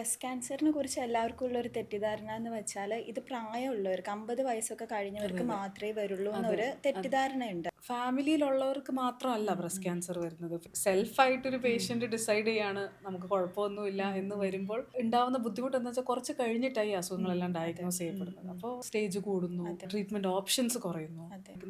Breast ക്യാൻസറിനെ കുറിച്ച് എല്ലാവർക്കും ഉള്ള ഒരു തെറ്റിദ്ധാരണ എന്ന് വെച്ചാൽ ഇത് പ്രായമുള്ളവർക്ക് അമ്പത് വയസ്സൊക്കെ കഴിഞ്ഞവർക്ക് മാത്രമേ വരുള്ളൂ എന്നൊരു തെറ്റിദ്ധാരണയുണ്ട്. ഫാമിലിയിലുള്ളവർക്ക് മാത്രമല്ല ബ്രസ്റ്റ് ക്യാൻസർ വരുന്നത്. സെൽഫായിട്ടൊരു പേഷ്യന്റ് ഡിസൈഡ് ചെയ്യാണ് നമുക്ക് കുഴപ്പമൊന്നുമില്ല എന്ന് വരുമ്പോൾ ഉണ്ടാവുന്ന ബുദ്ധിമുട്ട് എന്ന് വെച്ചാൽ കുറച്ച് കഴിഞ്ഞിട്ടായി അസുഖങ്ങളെല്ലാം ഡയഗ്നോസ് ചെയ്യപ്പെടുന്നത്. അപ്പോൾ സ്റ്റേജ് കൂടുന്നു ട്രീറ്റ്മെന്റ് ഓപ്ഷൻസ് കുറയുന്നു.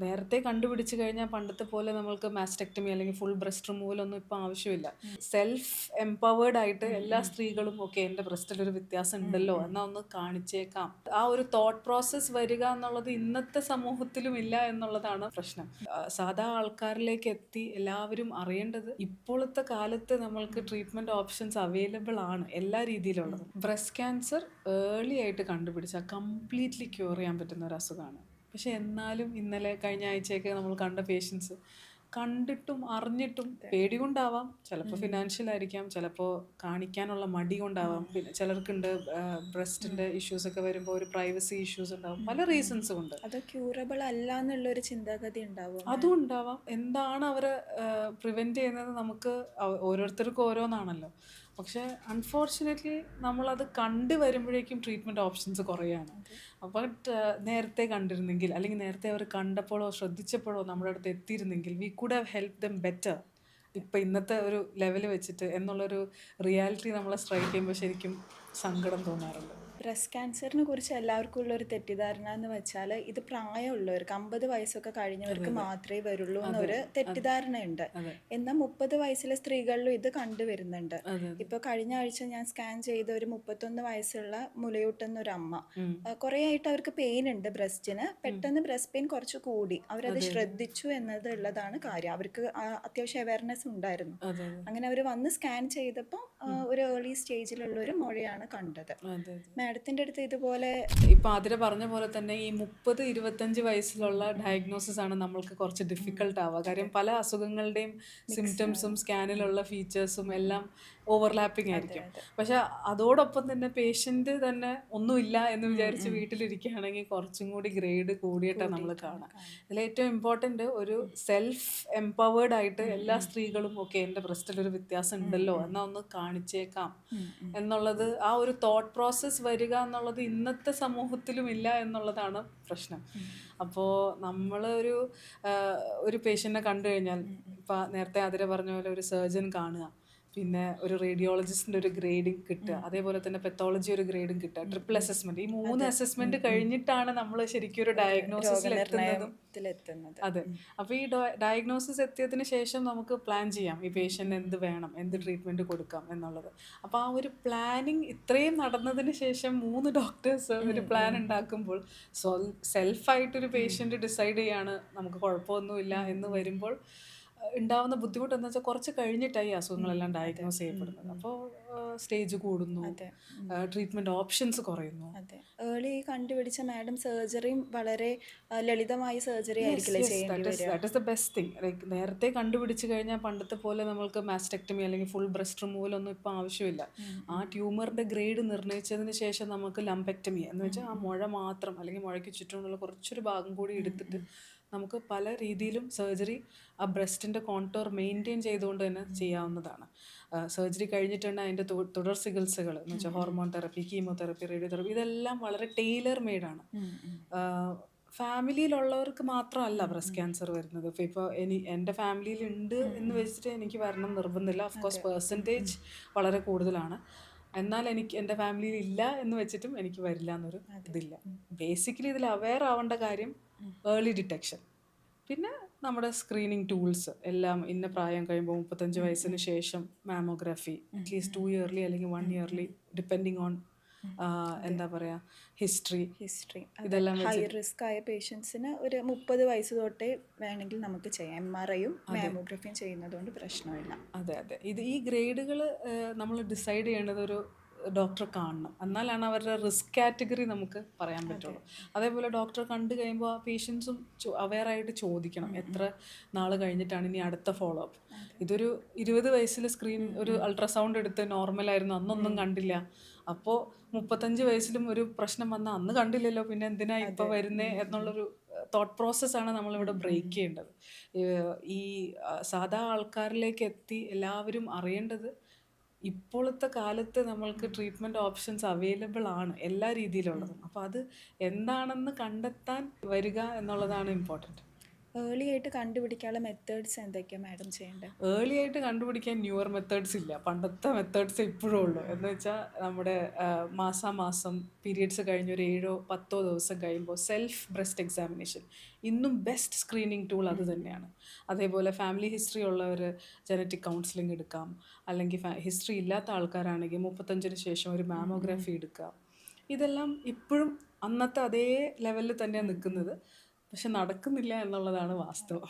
നേരത്തെ കണ്ടുപിടിച്ച് കഴിഞ്ഞാൽ പണ്ടത്തെ പോലെ നമ്മൾക്ക് മാസ്റ്റക്ടമി അല്ലെങ്കിൽ ഫുൾ ബ്രസ്റ്റ് റിമൂവൽ ഒന്നും ഇപ്പം ആവശ്യമില്ല. സെൽഫ് എംപവേർഡ് ആയിട്ട് എല്ലാ സ്ത്രീകളും ഓക്കെ എന്റെ ബ്രസ്റ്റിൽ ഒരു വ്യത്യാസം ഉണ്ടല്ലോ എന്നാ ഒന്ന് കാണിച്ചേക്കാം. ആ ഒരു തോട്ട് പ്രോസസ്സ് വരിക എന്നുള്ളത് ഇന്നത്തെ സമൂഹത്തിലും ഇല്ല എന്നുള്ളതാണ് പ്രശ്നം. സാധാ ആൾക്കാരിലേക്ക് എത്തി എല്ലാവരും അറിയേണ്ടത് ഇപ്പോഴത്തെ കാലത്ത് നമ്മൾക്ക് ട്രീറ്റ്മെന്റ് ഓപ്ഷൻസ് അവൈലബിൾ ആണ് എല്ലാ രീതിയിലുള്ളത്. ബ്രസ്റ്റ് ക്യാൻസർ ഏർലി ആയിട്ട് കണ്ടുപിടിച്ചാൽ കംപ്ലീറ്റ്ലി ക്യൂർ ചെയ്യാൻ പറ്റുന്ന ഒരു അസുഖമാണ്. പക്ഷെ എന്നാലും ഇന്നലെ കഴിഞ്ഞ ആഴ്ചയൊക്കെ നമ്മൾ കണ്ട പേഷ്യൻസ് കണ്ടിട്ടും അറിഞ്ഞിട്ടും പേടി കൊണ്ടാവാം ചിലപ്പോൾ ഫിനാൻഷ്യൽ ആയിരിക്കാം. ചിലപ്പോൾ കാണിക്കാനുള്ള മടി കൊണ്ടാവാം. പിന്നെ ചിലർക്കുണ്ട് ബ്രസ്റ്റിന്റെ ഇഷ്യൂസ് ഒക്കെ വരുമ്പോൾ ഒരു പ്രൈവസി ഇഷ്യൂസ് ഉണ്ടാവും. പല റീസൺസ് ഉണ്ട്. അത് ക്യൂറബിൾ അല്ല എന്നുള്ള ഒരു ചിന്താഗതി ഉണ്ടാവും. അതും ഉണ്ടാവാം. എന്താണ് അവരെ പ്രിവെന്റ് ചെയ്യുന്നത് നമുക്ക് ഓരോരുത്തർക്കും ഓരോന്നാണല്ലോ. പക്ഷെ അൺഫോർച്ചുനേറ്റ്ലി നമ്മളത് കണ്ടു വരുമ്പോഴേക്കും ട്രീറ്റ്മെന്റ് ഓപ്ഷൻസ് കുറയാണ്. അപ്പോൾ നേരത്തെ കണ്ടിരുന്നെങ്കിൽ അല്ലെങ്കിൽ നേരത്തെ അവർ കണ്ടപ്പോഴോ ശ്രദ്ധിച്ചപ്പോഴോ നമ്മുടെ അടുത്ത് എത്തിയിരുന്നെങ്കിൽ we could have help them better ഇപ്പം ഇന്നത്തെ ഒരു ലെവൽ വെച്ചിട്ട് എന്നുള്ളൊരു റിയാലിറ്റി നമ്മളെ സ്ട്രൈക്ക് ചെയ്യുമ്പോൾ ശരിക്കും സങ്കടം തോന്നാറുണ്ട്. ബ്രസ്റ്റ് ക്യാൻസറിനെ കുറിച്ച് എല്ലാവർക്കും ഉള്ള ഒരു തെറ്റിദ്ധാരണ എന്ന് വെച്ചാൽ ഇത് പ്രായമുള്ളവർക്ക് അമ്പത് വയസ്സൊക്കെ കഴിഞ്ഞവർക്ക് മാത്രമേ വരുള്ളൂ എന്നൊരു തെറ്റിദ്ധാരണയുണ്ട്. എന്നാൽ മുപ്പത് വയസ്സിലെ സ്ത്രീകളിലും ഇത് കണ്ടുവരുന്നുണ്ട്. ഇപ്പൊ കഴിഞ്ഞ ആഴ്ച ഞാൻ സ്കാൻ ചെയ്ത ഒരു മുപ്പത്തൊന്ന് വയസ്സുള്ള മുലയൂട്ടുന്ന ഒരു അമ്മ കുറെ ആയിട്ട് അവർക്ക് പെയിൻ ഉണ്ട് ബ്രസ്റ്റിന്. പെട്ടെന്ന് ബ്രസ്റ്റ് പെയിൻ കുറച്ച് കൂടി. അവരത് ശ്രദ്ധിച്ചു എന്നത് ഉള്ളതാണ് കാര്യം. അവർക്ക് അത്യാവശ്യം അവയർനെസ് ഉണ്ടായിരുന്നു. അങ്ങനെ അവർ വന്ന് സ്കാൻ ചെയ്തപ്പോൾ ഒരു ഏർലി സ്റ്റേജിലുള്ള ഒരു മുഴയാണ് കണ്ടത്. അതെ അടുത്ത് ഇതുപോലെ ഇപ്പൊ അതിരെ പറഞ്ഞ പോലെ തന്നെ ഈ മുപ്പത് ഇരുപത്തഞ്ച് വയസ്സിലുള്ള ഡയഗ്നോസിസ് ആണ് നമ്മൾക്ക് കുറച്ച് ഡിഫിക്കൽട്ട് ആവുക. കാര്യം പല അസുഖങ്ങളുടെയും സിംറ്റംസും സ്കാനിലുള്ള ഫീച്ചേഴ്സും എല്ലാം ഓവർലാപ്പിംഗ് ആയിരിക്കും. പക്ഷെ അതോടൊപ്പം തന്നെ പേഷ്യന്റ് തന്നെ ഒന്നുമില്ല എന്ന് വിചാരിച്ച് വീട്ടിലിരിക്കുകയാണെങ്കിൽ കുറച്ചും കൂടി ഗ്രേഡ് കൂടിയിട്ടാണ് നമ്മൾ കാണുക. അതിൽ ഏറ്റവും ഇമ്പോർട്ടന്റ് ഒരു സെൽഫ് എംപവേർഡ് ആയിട്ട് എല്ലാ സ്ത്രീകളും ഓക്കെ എന്റെ ബ്രസ്റ്റിൽ ഒരു വ്യത്യാസം ഉണ്ടല്ലോ എന്നാൽ ഒന്ന് കാണിച്ചേക്കാം. എന്നുള്ളത് ആ ഒരു തോട്ട് പ്രോസസ്സ് വരിക എന്നുള്ളത് ഇന്നത്തെ സമൂഹത്തിലും ഇല്ല എന്നുള്ളതാണ് പ്രശ്നം. അപ്പോൾ നമ്മൾ ഒരു ഒരു പേഷ്യന്റിനെ കണ്ടു കഴിഞ്ഞാൽ ഇപ്പം നേരത്തെ അതിരെ പറഞ്ഞ പോലെ ഒരു സർജൻ കാണുക. പിന്നെ ഒരു റേഡിയോളജിസ്റ്റിന്റെ ഒരു ഗ്രേഡിംഗ് കിട്ടുക. അതേപോലെ തന്നെ പെത്തോളജി ഒരു ഗ്രേഡും കിട്ടുക. ട്രിപ്പിൾ അസസ്മെന്റ് ഈ മൂന്ന് അസസ്മെന്റ് കഴിഞ്ഞിട്ടാണ് നമ്മൾ ശരിക്കും ഒരു ഡയഗ്നോസിസിൽ എത്തുന്നതും. അതെ. അപ്പൊ ഈ ഡയഗ്നോസിസ് എത്തിയതിന് ശേഷം നമുക്ക് പ്ലാൻ ചെയ്യാം. ഈ പേഷ്യന്റ് എന്ത് വേണം എന്ത് ട്രീറ്റ്മെന്റ് കൊടുക്കാം എന്നുള്ളത്. അപ്പൊ ആ ഒരു പ്ലാനിങ് ഇത്രയും നടന്നതിന് ശേഷം മൂന്ന് ഡോക്ടേഴ്സ് ഒരു പ്ലാൻ ഉണ്ടാക്കുമ്പോൾ സെൽഫായിട്ടൊരു പേഷ്യന്റ് ഡിസൈഡ് ചെയ്യാണ്. നമുക്ക് കുഴപ്പമൊന്നുമില്ല എന്ന് വരുമ്പോൾ ഉണ്ടാവുന്ന ബുദ്ധിമുട്ട് എന്ന് വെച്ചാൽ കുറച്ച് കഴിഞ്ഞിട്ടായി അസുഖങ്ങളെല്ലാം ഡയഗ്നോസ് ചെയ്യപ്പെടുന്നത്. അപ്പോൾ സ്റ്റേജ് കൂടുന്നു. ട്രീറ്റ്മെന്റ് ഓപ്ഷൻസ് കുറയുന്നു. ഏർലി കണ്ടുപിടിച്ച മാഡം സർജറിയും വളരെ ലളിതമായ സർജറി ആയിരിക്കില്ല ബെസ്റ്റ് തിങ് ലൈക്ക് നേരത്തെ കണ്ടുപിടിച്ച് കഴിഞ്ഞാൽ പണ്ടത്തെ പോലെ നമ്മൾക്ക് മാസ്റ്റക്ടമി അല്ലെങ്കിൽ ഫുൾ ബ്രസ്റ്റ് റിമൂവൽ ഒന്നും ഇപ്പം ആവശ്യമില്ല. ആ ട്യൂമറിന്റെ ഗ്രേഡ് നിർണയിച്ചതിന് ശേഷം നമുക്ക് ലംപെക്ടമി എന്ന് വെച്ചാൽ ആ മുഴ മാത്രം അല്ലെങ്കിൽ മുഴയ്ക്ക് ചുറ്റുമുള്ള കുറച്ചൊരു ഭാഗം കൂടി എടുത്തിട്ട് നമുക്ക് പല രീതിയിലും സർജറി ആ ബ്രസ്റ്റിന്റെ കോൺടോർ മെയിന്റെയിൻ ചെയ്തുകൊണ്ട് തന്നെ ചെയ്യാവുന്നതാണ്. സർജറി കഴിഞ്ഞിട്ടുണ്ട് അതിന്റെ തുടർ ചികിത്സകൾ എന്ന് വെച്ചാൽ ഹോർമോൺ തെറപ്പി കീമോതെറപ്പി റേഡിയോതെറപ്പി ഇതെല്ലാം വളരെ ടൈലർ മെയ്ഡാണ്. ഫാമിലിയിലുള്ളവർക്ക് മാത്രമല്ല ബ്രസ്റ്റ് ക്യാൻസർ വരുന്നത്. ഇപ്പോൾ ഇപ്പോൾ എനി എന്റെ ഫാമിലിയിൽ ഉണ്ട് എന്ന് വെച്ചിട്ട് എനിക്ക് വരണം നിർബന്ധമില്ല. ഓഫ് കോഴ്സ് പെർസെന്റേജ് വളരെ കൂടുതലാണ്. എന്നാൽ എനിക്ക് എന്റെ ഫാമിലിയിൽ ഇല്ല എന്ന് വെച്ചിട്ടും എനിക്ക് വരില്ല എന്നൊരു ഇതില്ല. ബേസിക്കലി ഇതിൽ അവെയർ ആവേണ്ട കാര്യം ഏർലി ഡിറ്റക്ഷൻ പിന്നെ നമ്മുടെ സ്ക്രീനിങ് ടൂൾസ് എല്ലാം ഇന്ന പ്രായം കഴിയുമ്പോൾ മുപ്പത്തഞ്ച് വയസ്സിന് ശേഷം mammography at least two yearly അല്ലെങ്കിൽ വൺ ഇയർലി ഡിപ്പെൻഡിങ് ഓൺ എന്താ പറയാ ഹിസ്റ്ററി ഹിസ്റ്ററി ഇതെല്ലാം ഹൈ റിസ്ക് ആയ പേഷ്യൻസിന് ഒരു മുപ്പത് വയസ്സ് തൊട്ടേ വേണമെങ്കിൽ നമുക്ക് ചെയ്യാം. എം ആർ ഐയും മാമോഗ്രഫിയും ചെയ്യുന്നതുകൊണ്ട് പ്രശ്നമില്ല. അതെ അതെ. ഇത് ഈ ഗ്രേഡുകൾ നമ്മൾ ഡിസൈഡ് ചെയ്യേണ്ടത് ഒരു ഡോക്ടറെ കാണണം. എന്നാലാണ് അവരുടെ റിസ്ക് കാറ്റഗറി നമുക്ക് പറയാൻ പറ്റുള്ളൂ. അതേപോലെ ഡോക്ടറെ കണ്ടു കഴിയുമ്പോൾ ആ പേഷ്യൻസും അവെയറായിട്ട് ചോദിക്കണം. എത്ര നാൾ കഴിഞ്ഞിട്ടാണ് ഇനി അടുത്ത ഫോളോ അപ്പ് ഇതൊരു ഇരുപത് വയസ്സിൽ സ്ക്രീൻ ഒരു അൾട്രാസൗണ്ട് എടുത്ത് നോർമലായിരുന്നു. അന്നൊന്നും കണ്ടില്ല. അപ്പോൾ മുപ്പത്തഞ്ച് വയസ്സിലും ഒരു പ്രശ്നം വന്നാൽ അന്ന് കണ്ടില്ലല്ലോ പിന്നെ എന്തിനാ ഇപ്പോൾ വരുന്നേ എന്നുള്ളൊരു തോട്ട് പ്രോസസ്സാണ് നമ്മളിവിടെ ബ്രേക്ക് ചെയ്യേണ്ടത്. ഈ സാധാ ആൾക്കാരിലേക്ക് എത്തി എല്ലാവരും അറിയേണ്ടത് ഇപ്പോഴത്തെ കാലത്ത് നമ്മൾക്ക് ട്രീറ്റ്മെന്റ് ഓപ്ഷൻസ് അവൈലബിൾ ആണ് എല്ലാ രീതിയിലുള്ളതും. അപ്പോൾ അത് എന്താണെന്ന് കണ്ടെത്താൻ വരിക എന്നുള്ളതാണ് ഇമ്പോർട്ടന്റ് ഏർലി ആയിട്ട് കണ്ടുപിടിക്കാനുള്ള മെത്തേഡ്സ് എന്തൊക്കെയാണ് മാഡം ചെയ്യേണ്ടത് ഏർലി ആയിട്ട് കണ്ടുപിടിക്കാൻ ന്യൂവർ മെത്തേഡ്സ് ഇല്ല. പണ്ടത്തെ മെത്തേഡ്സ് ഇപ്പോഴും ഉള്ളൂ. എന്ന് വെച്ചാൽ നമ്മുടെ മാസാമാസം പീരിയഡ്സ് കഴിഞ്ഞ് ഒരു ഏഴോ പത്തോ ദിവസം കഴിയുമ്പോൾ സെൽഫ് ബ്രസ്റ്റ് എക്സാമിനേഷൻ ഇന്നും ബെസ്റ്റ് സ്ക്രീനിങ് ടൂൾ അത് തന്നെയാണ്. അതേപോലെ ഫാമിലി ഹിസ്റ്ററി ഉള്ളവർ ജനറ്റിക് കൗൺസിലിംഗ് എടുക്കാം. അല്ലെങ്കിൽ ഹിസ്റ്ററി ഇല്ലാത്ത ആൾക്കാരാണെങ്കിൽ മുപ്പത്തഞ്ചിന് ശേഷം ഒരു മാമോഗ്രാഫി എടുക്കാം. ഇതെല്ലാം ഇപ്പോഴും അന്നത്തെ അതേ ലെവലിൽ തന്നെയാണ് നിൽക്കുന്നത് പക്ഷെ നടക്കുന്നില്ല എന്നുള്ളതാണ് വാസ്തവം.